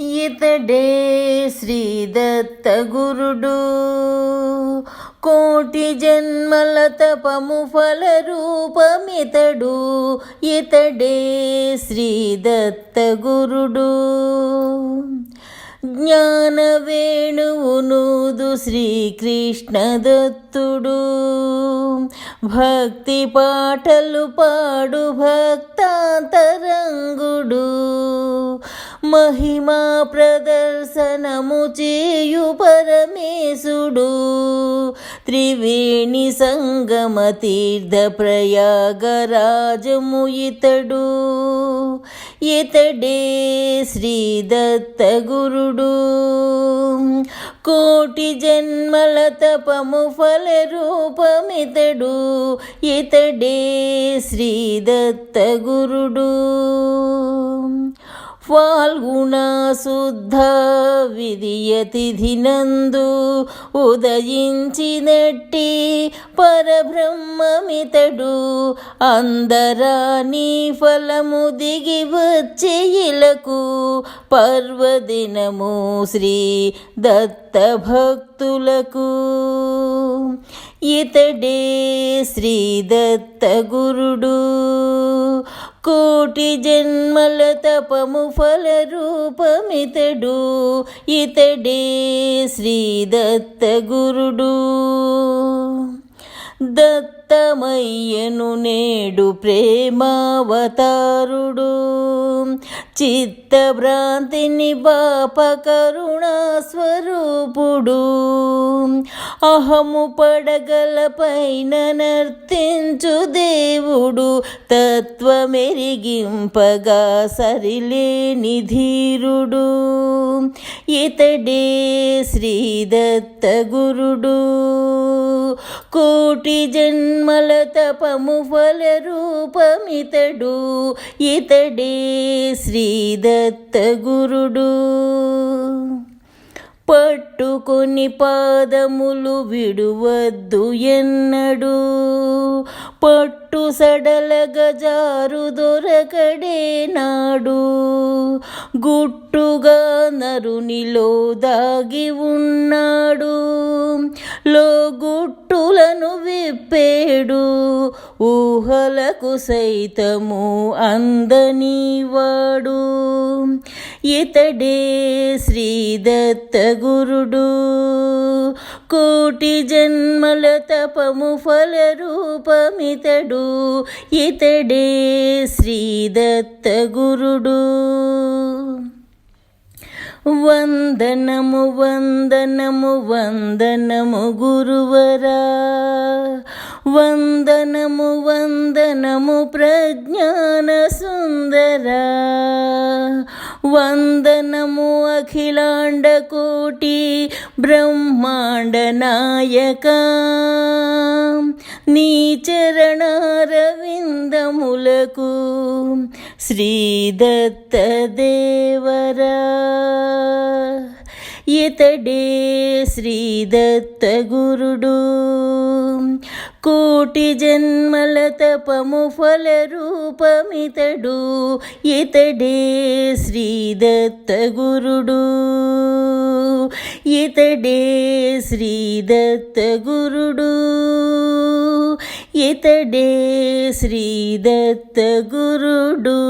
ఇతడే శ్రీదత్త గురుడు కోటి జన్మల తపము ఫల రూపమితడు. ఇతడే శ్రీదత్త గురుడు జ్ఞాన వేణువునూదు శ్రీకృష్ణ దత్తుడు భక్తి పాటలు పాడు భక్తాంతరంగుడు. మహిమా ప్రదర్శనము చేయు పరమేశుడు. త్రివేణి సంగమ తీర్థ ప్రయాగరాజము ఇతడు. ఇతడే శ్రీ దత్త గురుడు. కోటి జన్మల తపము ఫల రూపమితడు. ఇతడే శ్రీ దత్త గురుడు. ఫాల్గుణశుద్ధ శుద్ధ విధియ తిథినందు ఉదయించినట్టి పరబ్రహ్మమితడు అందరాని ఫలము దిగి వచ్చే ఇలకు పర్వదినము శ్రీ దత్త భక్తులకు ఇతడే శ్రీ దత్త గురుడు కోటి జన్మల తపము ఫల రూపమితడు. ఇతడే శ్రీ దత్త గురుడు. దత్త దత్తమయ్యను నేడు ప్రేమావతారుడు. చిత్తభ్రాంతిని బాప కరుణా స్వరూపుడు అహము పడగల పైన నర్తించు దేవుడు. తత్వమెరిగింపగా సరిలేని ధీరుడు. ఇతడే శ్రీదత్త గురుడు కోటి జన్మల తపము ఫల రూపమితడు. ఇతడే శ్రీదత్త గురుడు. పట్టుకొని పాదములు విడువద్దు ఎన్నడు. పట్టు సడల గజారు దొరకడే నాడు. గుట్టుగా నరునిలో దాగి ఉన్నాడు. లోగుట్టులను విప్పేడు ఊహలకు సైతము అందనివాడు. ఇతడే శ్రీదత్త గురుడు కోటి జన్మల తపము ఫల రూపమితడు ఇతడే శ్రీదత్త గురుడు వందనము వందనము వందనము గురువరా. వందనము వందనము ప్రజ్ఞాన సుందరా. వందనము అఖిలాండ కోటి బ్రహ్మాండ నాయక. నీ చరణారవిందములకు శ్రీదత్త దేవరా ఇతడే శ్రీదత్త గురుడు కోటి జన్మల తపము ఫల రూపమితడు. ఇతడే శ్రీదత్త గురుడు ఇతడే శ్రీదత్త గురుడు ఇతడే శ్రీదత్త గురుడు.